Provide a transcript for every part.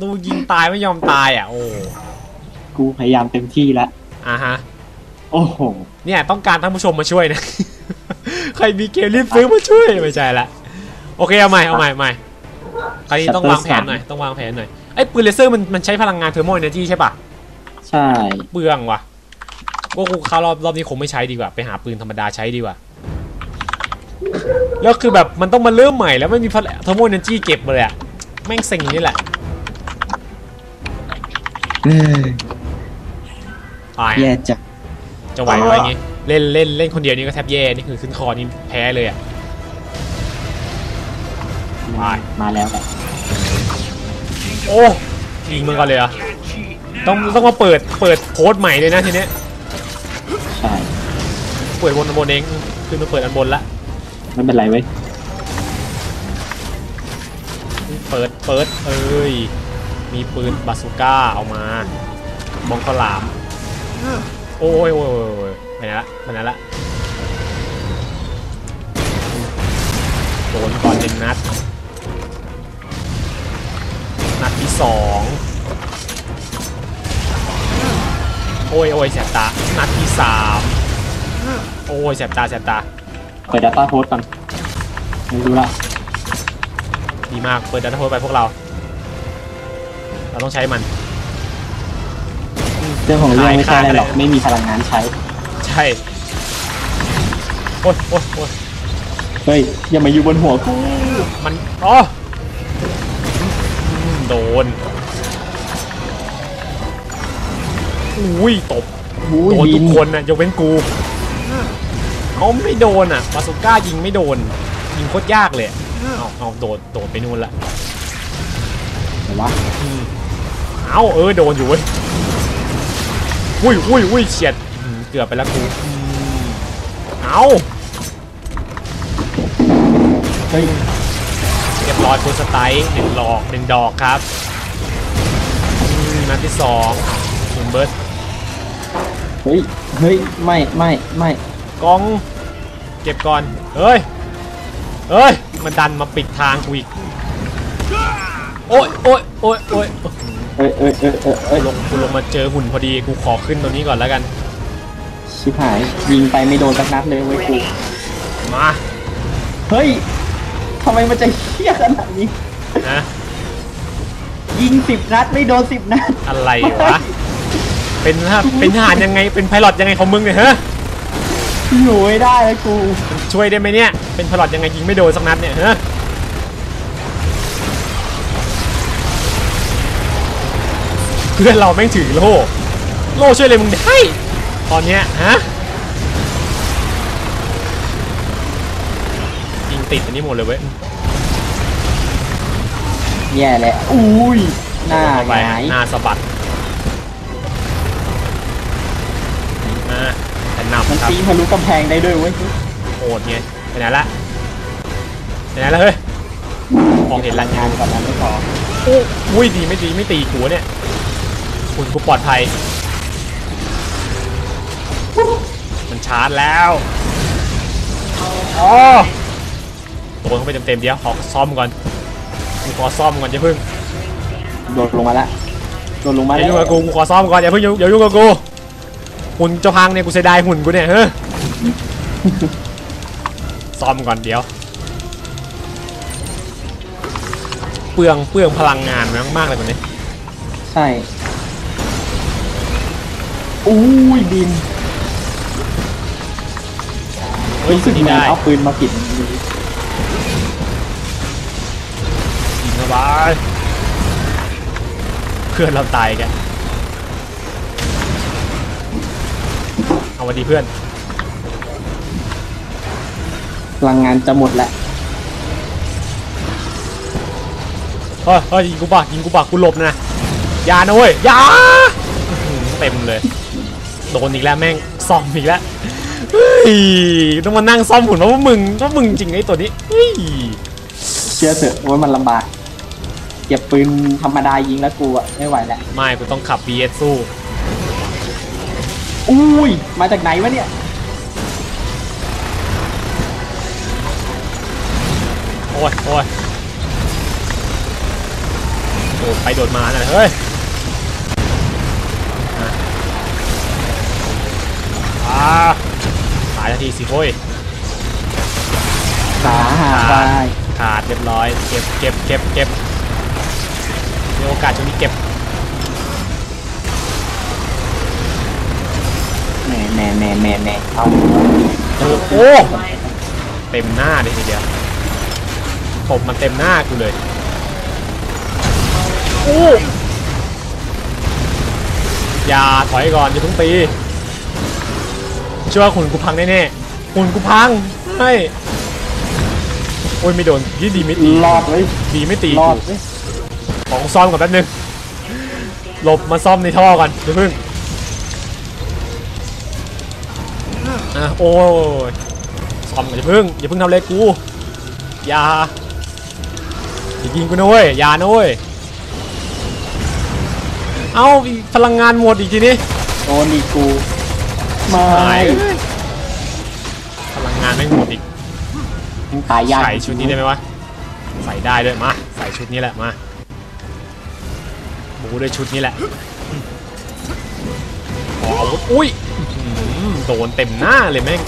ดูยิงตายไม่ยอมตายอะ โอ้กูพยายามเต็มที่แล้วอ่าฮะ โอ้โห เนี่ยต้องการท่านผู้ชมมาช่วยนะ ใครมีเกมรีบซื้อมาช่วยไม่ใช่ละโอเคเอาใหม่เอาใหม่เอาใหม่คราวนี้ต้องวางแผนหน่อยต้องวางแผนหน่อยไอ้ปืนเลเซอร์มันมันใช้พลังงานเทอร์โมเอเนจีใช่ปะใช่เปลืองว่ะว่ากูคราวรอบรอบนี้คงไม่ใช้ดีกว่า ไปหาปืนธรรมดาใช้ดีกว่า แล้วคือแบบมันต้องมาเริ่มใหม่แล้วไม่มีพลังเทอร์โมเอเนจีเก็บเลยอะแม่งเซ็งอย่างนี้แหละ เอ้ยตายแย่อะจังจะไหวไหมอย่างงี้เล่นเล่นเล่นคนเดียวนี่ก็แทบแย่นี่คือขึ้นคอนี่แพ้เลยอะไปมาแล้วแหละโอ้ยิงมันก่อนเลยเหรอะต้องต้องมาเปิดเปิดโค้ดใหม่เลยนะทีเนี้ยใช่เปิดบนอันบนเองขึ้นมาเปิดอันบนละไม่เป็นไรเว้ยเปิดเปิดเอ้ย มีปืนบาซูก้าเอามามองขลามโอ้ยโอ้ยโอ้ยโอ้ยไปไหนละไปไหนละโดนก่อนหนึ่งนัด นัดที่สองโอ้ยโอ้ยแสบตา นัดที่สามโอ้ยแสบตาแสบตา เปิด Data Post ก่อนไม่รู้ละดีมาก เปิดดัตต้าโพสไปพวกเราเรา ต้องใช้มัน เรื่องของเรื่องไม่ใช่อะไรหรอกขายๆไม่มีพลังงานใช้ ใช่ โอ๊ยโอ๊ยโอ๊ยเฮ้ย อย่ามาอยู่บนหัวกูมันอ๋ออืมโดนอุ้ยตบหูโดนยิทุงกคนน่ะยกเว้นกูเขาไม่โดนอะบาสุก้ายิงไม่โดน ยิงโคตรยากเลยอะเอาเอาโดดโดดไปนู่นละเดี๋ยววะอืม เอาเออโดนอยู่เว้ยอุ้ยอุ้ยอุ้ยเฉียดอืมเกือบไปแล้วกูอืมเอาเฮ้ยเรียบร้อยคุณสไตล์หนึ่งหลอกหนึ่งดอกครับอืมนัดที่สองหนึ่งเบิร์ดเฮ้ยเฮ้ยไม่ไม่ไม่กอง เก็บก่อนเฮ้ยเฮ้ยมันดันมาปิดทางกูอีกโอ้ยโอ้ยโอ้ยโอ้ย เอ้ยเอ้ยเอ้ยเอ้ยเอ้ยลงกูลงมาเจอหุ่นพอดีกูขอขึ้นตรงนี้ก่อนแล้วกัน ชิบหายยิงไปไม่โดนสักนัดเลยเว้ยกู มาเฮ้ยทำไมมันจะเฮี้ยขนาดนี้ นะยิงสิบนัดไม่โดนสิบนัดอะไรวะเป็นทหารเป็นทหารยังไงเป็นไพลอตยังไงของมึงเนี่ยฮะอยู่ไม่ได้แล้วกูช่วยได้ไหมเนี่ยเป็นไพลอตยังไงยิงไม่โดนสักนัดเนี่ยฮะ เพื่อนเราแม่งถือโล่โล่ช่วยอะไรมึงได้ตอนเนี้ยฮะยิงติดอันนี้หมดเลยเว้ยแย่แหละอุ้ยหน้าเข้าหไปงายหน้าสะบัดมาแต่มันนำครับตีทะลุกำแพงได้ด้วยเว้ยโหดไงไปไหนละไปไหนละเฮ้ยมองเห็นละ งานก่อนนั้นไม่พอโอ้อุ้ยดีไม่ดีไม่ตีกูเนี่ย คุณกูปลอดภัย มันชาร์จแล้วอ๋อโดนเข้าไปเต็มๆเดี๋ยวขอซ่อมก่อนกูขอซ่อมก่อนอย่าเพิ่งโดดลงมาละโดดลงมาอย่าแล้ยุ่งวกับกูกูขอซ่อมก่อนอย่าเพิ่งอย่ายุ่งกับกูหุ่นจะพังเนี่ยกูเสียดายหุ่นกูเนี่ยเฮ้ยซ่อมก่อนเดี๋ยว เปลืองเปลืองพลังงานมากๆเลยวันนี้ ใช่ อุ้ยบินเฮ้ยรู้สึกนี่เหมือนได้เอาปืนมาผิดยิงเข้าไปเพื่อนเราตายกันเอาวันดีเพื่อนพลังงานจะหมดแล้วเฮ้ยเฮ้ยยิงกูปะยิงกูปะกูหลบนะอย่านะเว้ยอย่าอื้อหือเต็มเลย โดนอีกแล้วแม่งซ่อมอีกแล้วเฮ้ยต้องมานั่งซ่อมหุ่นเพราะว่ามึงเพราะมึงจริงไอ้ตัวนี้เฮ้ยเชื่อเถอะว่ามันลำบากเก็บปืนธรรมดายิงแล้วกูอะไม่ไหวแล้วไม่กูต้องขับ BS สู้อุ้ยมาจากไหนวะเนี่ยโอ้ยโอ้ยโดดไปโดดมาน่ะเฮ้ยอะอ่า ตายทันทีสิโว้ยขาหาไปขาดเรียบร้อย เก็บเก็บเก็บเก็บมีโอกาสจะมีเก็บแหน่แหน่แหน่แหน่แหน่เอาโอ้โหเต็มหน้าเลยทีเดียวผมมันเต็มหน้ากูเลยโอ้อย่าถอยก่อนอย่าเพิ่งตี เชื่อว่าหุ่นกูพังแน่ๆหุ่นกูพังไม่โอ้ยไม่โดนยี่ดีไม่ตีรอดเลยดีไม่ตีรอกูดเลยของซ่อมก่อนแป๊บนึงหลบมาซ่อมในท่อก่อนอย่าเพิ่งอะโอ้ยซ่อมก่อนอย่าเพิ่งอย่าเพิ่งทำอะไรกูอย่าอย่ายิงกูนะเว้ยอย่านะเว้ยเอ้าอีกพลังงานหมดอีกทีนี้โดนอีกกู ไม่ หาย พลังงานไม่งหมดอีกยังตายยากใส่ชุดนี้ได้ไหมวะ ใส่ได้ด้วยมา ใส่ชุดนี้แหละมาบูด้วยชุดนี้แหละขออาวุธอุ้ยอื้อหือโดนเต็มหน้าเลยแม่ง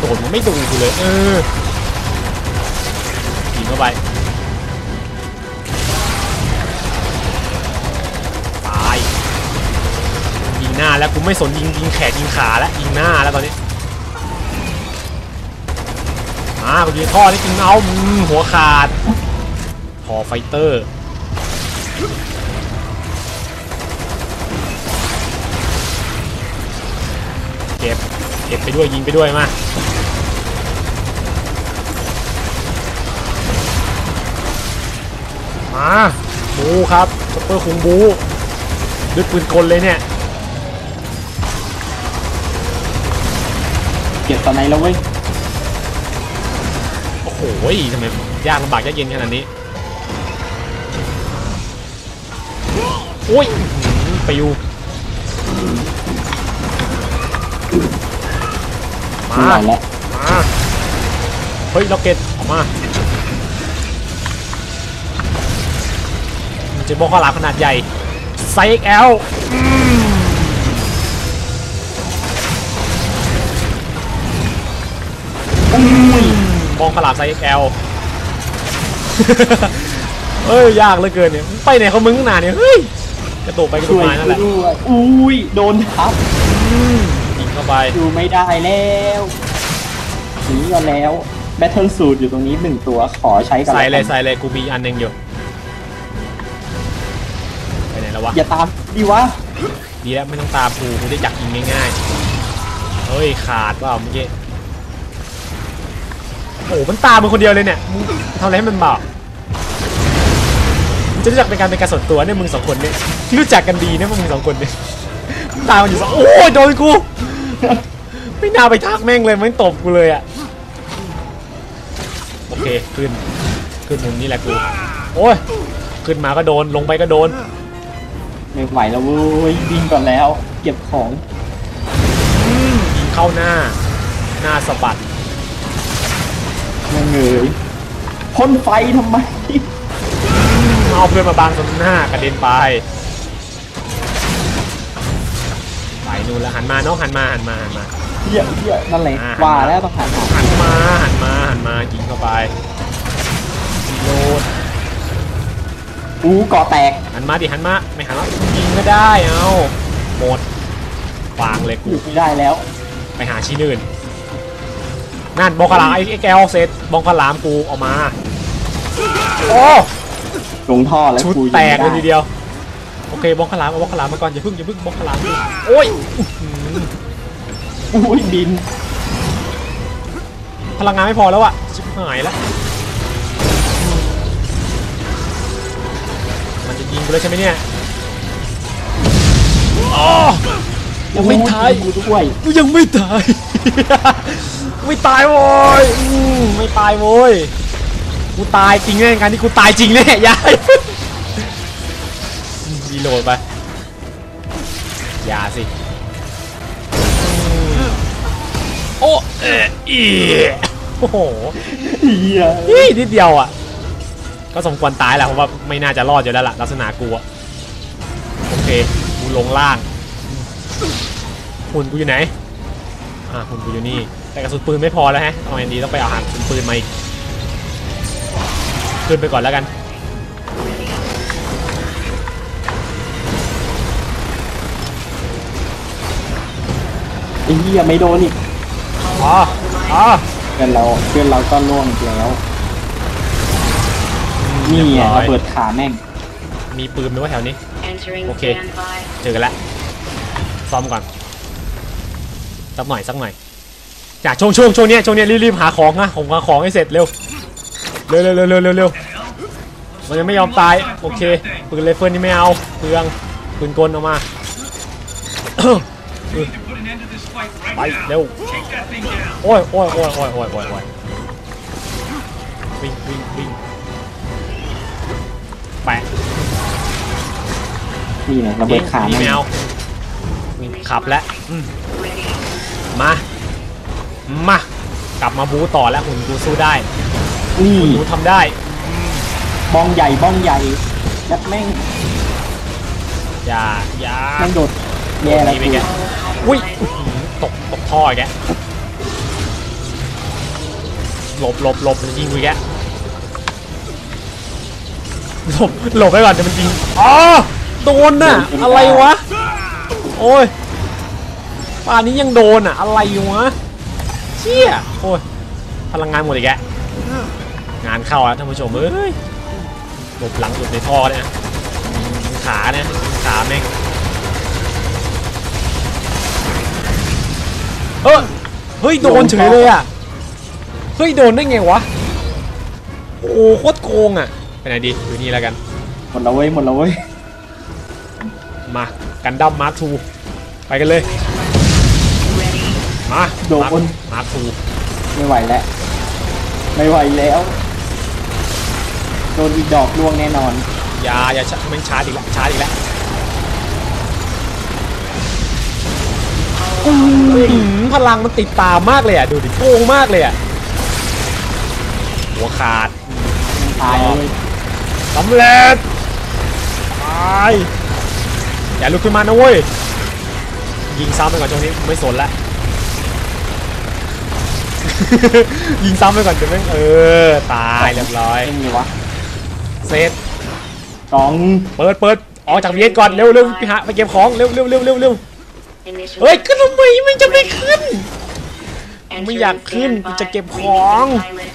โดนมันไม่ดูกูเลย เออยิงเข้าไป งหน้าแล้วกูไม่สนยิงยิงแขนยิงขาแล้วยิงหน้าแล้วตอนนี้มากูยิงท่อนี่จริงเอาหัวขาดพอไฟเตอร์เก็บเก็บไปด้วยยิงไปด้วยมามาบูครับซุปเปอร์คุงบูด้วยปืนกลเลยเนี่ย เก็บตอนไหนแล้วเว้ย โอ้โหทำไมยากลำบากยากเย็นขนาดนี้ โอ้ยอื้อหือปิวมาไม่ไหวแล้วมาเฮ้ยล็อกเก็ตออกมามันจะบอกข้าวหลามขนาดใหญ่ไซส์ XL อืม มองข้าวหลามไซส์ XL เอ้ยยากเหลือเกินเนี่ยมึงไปไหนเขามึงขนาดเนี่ยเฮ้ยกระโดดไปกระโดช่ดวยมานั่นแหละกูด้วยอุ้ยโดนทับยิงเข้าไปอยู่ไม่ได้แล้วหนีก็แล้วแบทเทิลสูตรอยู่ตรงนี้หนึ่งตัวขอใช้กันใส่เลยแวกันใส่เลยกูมีอันหนึงอยู่ไปไหนแล้ววะอย่าตามดีวะดีแล้วไม่ต้องตามกูกูได้จักยิงง่ายๆเฮ้ยขาดเปล่าเมื่อกี้ โอ้โหมันตามมึงคนเดียวเลยเนี่ยมึงทำอะไรให้มันบาปมึงจะรู้จักเป็นการเป็นการส่วนตัวเนี่ยมึงสองคนเนี่ยที่รู้จักกันดีเนี่ยพวกมึงสองคนเนี่ยมึงตามมันอยู่สองโอ้ยโดนกูไม่น่าไปทักแม่งเลยมันตบกูเลยอะโอเคขึ้นขึ้นมุมนี้แหละกูโอ้ยขึ้นมาก็โดนลงไปก็โดนไม่ไหวแล้วเว้ยวิ่งก่อนแล้ว เก็บของยิงเข้าหน้า หน้าสะบัดยัง เงยพ่นไฟทำไม เอาเพื่อนมาบังตรงหน้ากระเด็นไป ไปนู่นแล้วหันมาน้องหันมาหันมาหันมาเหี้ยเหี้ยนั่นแหละอ่าว่าแล้วต้องหันหาหันมาหันมาหันมายิงเข้าไปโลดอู้เกาะแตกหันมาดิหันมาไม่หันแล้วยิงก็ได้เอาหมดวางเลยอกูยู่ไม่ได้แล้ว ไปหาชิ้นอื่น นั่นบองกะลามไอ้แกลเซตบองกะลามกูออกมา โอ้ลงท่อแล้วชุดกูแตกงเลยไม่ทีได้เดียว โอเคบองขลามเอาบองขลามมาก่อนอย่าเพิ่งอย่าเพิ่งบองขลามดิโอ้ยอื้อหืออุ้ยบิน พลังงานไม่พอแล้วอะชิบหายแล้ว มันจะยิงกูแล้วใช่ไหมเนี่ยอ๋อยังไม่ตายกูด้วยกูยังไม่ตาย ไม่ตายโว้ยไม่ตายโว้ยกูตายจริงแน่การที่กูตายจริงแน่ยายรีโหลดไปอย่าสิโอ้เอะอีโอ้โหเหี้ยานิดเดียวอะ ก็สมควรตายแหละเพราะว่าไม่น่าจะรอดอยู่แล้วล่ะลักษณะกูอะโอเคกูลงล่างหุ่นกูอยู่ไหนอ่าหุ่นกูอยู่นี่ แต่กระสุนปืนไม่พอแล้วฮะเอาไงดีต้องไปเอาหากระสุนปืนมาอีกขึ้นไปก่อนแล้วกันไอ้เหี้ยไม่โดนอีกอ๋ออ๋อเพื่อนเราเพื่อนเราก็ล่วงอีกแล้วนี่ไงเรียบร้อยระเบิดขาแม่ง มีปืนไหมว่าแถวนี้ Entering Okay. standby. เจอกันแล้วซ้อมก่อน สักหน่อยสักหน่อย จ้าช่วงช่วงช่วงนี้ช่วงนี้รีบๆหาของนะผมหาของให้เสร็จเร็วเร็วเร็วเร็วเร็วเร็วมันยังไม่ยอมตายโอเคปืนเลเฟอร์นี่ไม่เอาเปลืองปืนกลออกมาไปเร็วโอ้ยโอ้ยโอ้ยโอ้ยโอ้ยโอ้ยโอ้ยวิ่งวิ่งวิ่งไปนี่ไงระเบิดขาไม่เอาขับแล้วมา มากลับมาบูต่อแล้วหุ่นกูสู้ได้นี่หุ่นกูทำได้บ้องใหญ่บ้องใหญ่ยัดแม่งอย่าอย่าแม่งโดดแย่แล้วนี่ไปกูแกอุ้ยอื้อหือตกตกท่ออีกแกหลบหลบหลบมันยิงกูอีกแกหลบหลบไปก่อนเดี๋ยวมันยิงอ๋อโดนน่ะอะไรวะโอ้ยป่านนี้ยังโดนอะอะไรวะ เชี่ยโอ้ยพลังงานหมดอีกแกงานเข้าแล้วท่านผู้ชมเอ้ยหลบหลังหลบในท่อเนี่ยนะขาเนี่ยขาแม่งเออเฮ้ยโดนเฉยเลยอะเฮ้ยโดนได้ไงวะโอ้โหโคตรโกงอะไปไหนดีอยู่นี่แล้วกันหมดแล้วเว้ยหมดแล้วเว้ยมากันดั้มมาร์ทูไปกันเลย Ready. มาโดน มาร์ทูไม่ไหวแล้ว ไม่ไหวแล้ว โดนอีกดอกล่วงแน่นอน อย่าอย่าชาแม่งชาร์จอีกแล้วชาร์จอีกแล้วอื้อหือพลังมันติดตามมากเลยอะ ดูดิโกงมากเลยอะ หัวขาดตายเลยสำเร็จตายอย่าลุกขึ้นมานะเว้ย ยิงซ้ำไปก่อนช่วงนี้ไม่สนละ ยิงซ้ำไปก่อนเดี๋ยวแม่งเออ ตายเรียบร้อย ไม่มีวะเซตสองเปิดเปิดออกจากเวียนก่อน เร็วเร็วไปหาไปเก็บของ เร็วเร็วเร็วเร็วเร็ว Initial. เฮ้ย ขึ้นทำไมมันจะไม่ขึ้น Entering ไม่อยากขึ้น standby. จะเก็บ Releasing ของ pilot.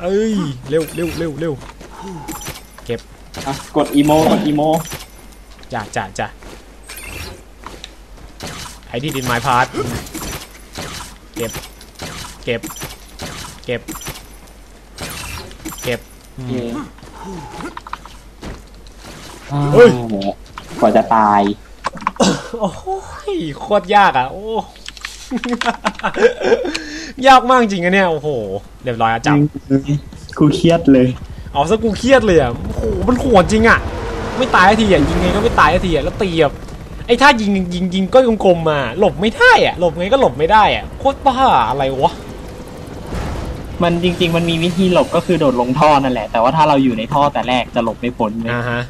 เอ้ย เร็วเร็วเร็วเร็วเก็บ อะกดอีโมกดอีโมจ้าจ้าจ้าไอ้ที่ดินไม้พาร์ทเก็บ เก็บ เก็บ เก็บอืมโอเคเฮ้ยอ้าวกว่าจะตาย โอ้ยโคตรยากอะ โอ้ ยากมากจริงอะเนี่ย โอ้โห เรียบร้อยอะจับ กูเครียดเลย เอาซะกูเครียดเลยอะ โอ้โห มันโหดจริงอะ ไม่ตายสักทีอะ ยิงไงก็ไม่ตายสักทีอะ แล้วตีแบบไอ้ท่ายิงยิงยิงก็กลมๆมา หลบไม่ได้อะ หลบไงก็หลบไม่ได้อะ โคตรบ้าอะไรวะ มันจริง ๆ มันมีวิธีหลบก็คือโดดลงท่อนั่นแหละ แต่ว่าถ้าเราอยู่ในท่อแต่แรกจะหลบไม่พ้นเลยอ่าฮะ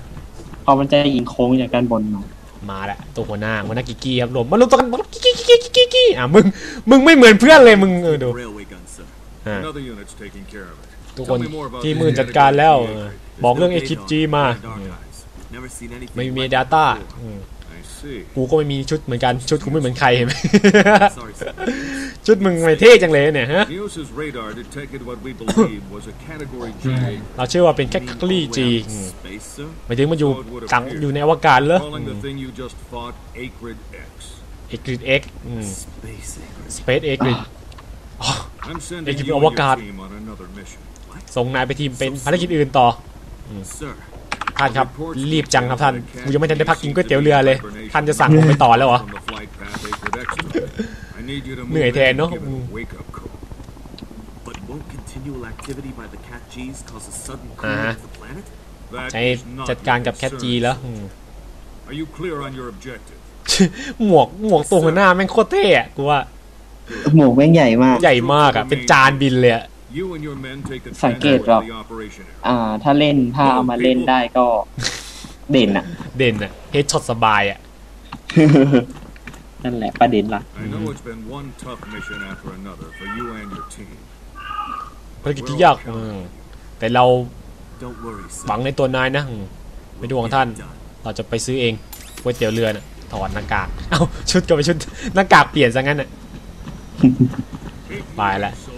เพราะมันจะยิงโค้งจากด้านบนมามาแล้วตัวหัวหน้าหัวหน้ากิกกี้ครับหลบมาลุมตัวกันมาลุมกิกกี้กิกกี้กิกกี้อะมึงมึงไม่เหมือนเพื่อนเลยมึงเออดู Railway gun, sir. Ah. Another unit's taking care of it. ทุกคน Tell me more about ที่ the มือจัดการแล้ว Acrid. เออ There's บอกเรื่อง no ไอ้ date คิด on จี it, มา and archives. Never seen anything ไม่มี like ดา it ต้า before. I see. กูก็ไม่มีชุดเหมือนกันชุดกูไม่เหมือนใครเห็นไหม Sorry, sir. ชุดมึงไม่เท่จังเลยเนี่ยฮะ Neos's radar detected what we believe was a Category G. เราเชื่อว่าเป็นแค่คักลี่จี Space, sir. หมายถึงมันอยู่กลางอยู่ในอวกาศเหรอ Calling the thing you just fought Acrid X. เอกริดเอ็ก Space Acrid. สเปซเอกริด I'm sending Acrid you and your Avocado. team on another mission. What? ส่งนายไปทีมเป็นภารกิจอื่นต่อ Sir. ท่านครับรีบจังครับท่านกูยังไม่ทันได้พักกินก๋วยเตี๋ยวเรือเลย ท่านจะสั่งผมไปต่อแล้วเหรอ From the flight path Acrid X took. I need you to เหนื่อย move แทน in เนอะ and give it อืม a wake-up call. But won't continual activity by the Cat Gs cause a sudden Uh-huh. cooling of the planet? That ใช้ is not จัดการกับ your แคทจี concern. แล้วอืม Are you clear on your objective? หมวกหมวกตัวหัวหน้าแม่งโคตรเท่อะกูว่าหมวกแม่งใหญ่มาก ใหญ่มากอะเป็นจานบินเลยอะ You and your men take the สังเกต transport หรอก to the operation area. อ่า ถ้าเล่นถ้าเอามาเล่นได้ก็ เด่นอะเด่นอะเฮดช็อตสบายอะนั่นแหละประเด็นหลัก I know it's been one tough mission after another for you and your team. ภารกิจที่ยากอืมแต่เรา Don't worry, หวัง son. ในตัวนายนะอืมไม่ดูของท่าน Get it done. เราจะไปซื้อเองก๋วยเตี๋ยวเรือน่ะถอดหน้ากาก เอ้าชุดก็ไปนชุดหน้ากากเปลี่ยนซะงั้นน่ะไปละ Soldier.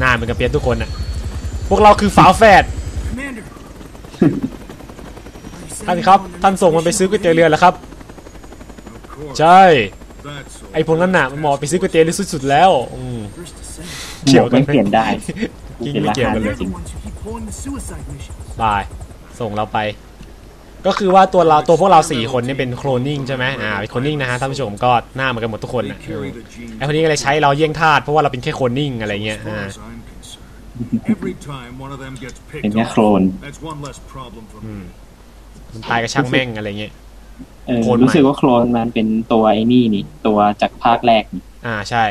หน้าเหมือนกับเปลี่ยนทุกคนน่ะพวกเราคือฝาแฝด Commander! ท่านครับท่านส่งมันไปซื้อก๋วยเตี๋ยวเรือแล้วครับ Of course. ใช่ That's so ไอ้พวกนั้นน่ะมันเหมาะไปซื้อก๋วยเตี๋ยวเรือสุดๆแล้วอืม First to say. เกี่ยวกันไหมไม่เปลี่ยนได้กิ้งเป็นไม่ราเกี่ยวคากันเลยจริง the ones who keep pulling the suicide missions. บายส่งเราไป ก็คือว่าตัวเราตัวพวกเราสี่คนเนี่ยเป็นโคลนนิ่งใช่ไหมอ่าเป็นโคลนนิ่งนะฮะท่านผู้ชมก็หน้าเหมือนกันหมดทุกคน They นะ carry the genes ไอ้คนนี้ก็เลยใช้เราเยี่ยงทาสเพราะว่าเราเป็นแค่โคลนนิ่งอะไรเงี้ย As อ่า far as I'm concerned, every time one of them gets เป็น picked แค่ off, โคลน that's one less problem for me. มันตายกับช่างแม่งอะไรเงี้ยเออโคลนใหม่รู้สึกว่าโคลนมันเป็นตัวไอ้นี่นี่ ตัวจากภาคแรกนี่อ่าใช่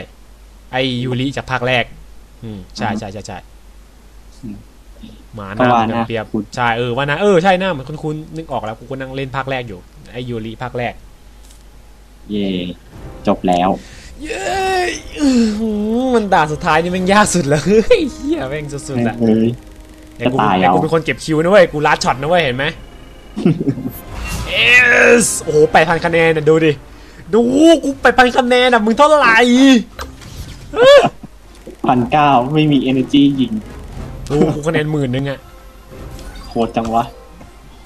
ไอยูริจากภาคแรก อืมใช่ใช่ใช่ใช่อืม หมาหก็น้าว่าเหมือนนะกันเปรียบคุณใช่เออว่านะเออใช่หน้าเหมือนคุณคุณนึกออกแล้วกูก็นั่งเล่นภาคแรกอยู่ไอยูริภาคแรก เย่จบแล้ว เย้อื้อหือมันด่านสุดท้ายนี่แม่งยากสุดเลยเฮ้ยเฮียแม่งสุดๆอะเฮ้ยแต่กูจะตายแต่กูเอาเป็นคนเก็บคิวนะเว้ยกูลัดช็อตนะเว้ยเห็นไหมเอสโอ้โหแปดพันคะแนนน่ะดูดิดูกูแปดพันคะแนนอะมึงเท่าไหร่พันเก้าไม่มี energy ยิง ดูกูคะแนนหมื่นนึงอะโคตรจังวะ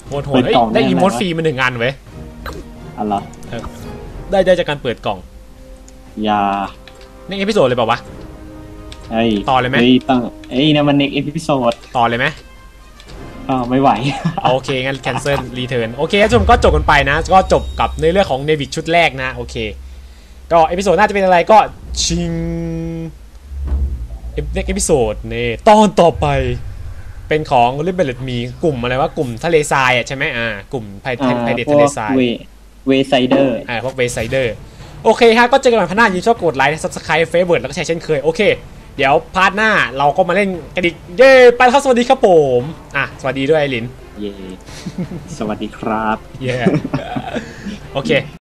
โหดโหเปิดดเฮ้ยกล่องได้ได้อีไหมโมดวะฟรีมาหนึ่งอันเว้ยอะไรได้ได้จากการเปิดกล่องยาในเอพิโซดเลยเปล่าวะเฮ้ยต่อเลยไหมเฮ้ยต้องเอ้ยนะมัน next episode ต่อเลยไหม ก็ไม่ไหว เอาโอเค งั้น cancel return โอเคท่านผู้ชมก็จบกันไปนะ ก็จบกับในเรื่องของเนวิ c ชุดแรกนะ โอเค ก็เอพิโซดหน้าจะเป็นอะไรก็ชิง เน็กเอพิโซดนี่ตอนต่อไปเป็นของ r i b e l e t มีกลุ่มอะไรว่ากลุ่มทะเลทรายอะใช่ไหมอ่ากลุ่มไพอ่าไพเดพทะวเลกทรายเวเวไซเดอร์อ่าพวกเวไซเดอร์โอเคฮะก็เจอกันใหม่พาร์ทหน้ายินชอบกดไลค์ subscribe favorite แล้วก็แชร์เช่นเคย โอเค เดี๋ยวพาร์ทหน้าเราก็มาเล่นกันอีกเย้ไปแล้วครับสวัสดีครับผมอะสวัสดีด้วยไอลินเย่สวัสดีครับเย้โอเค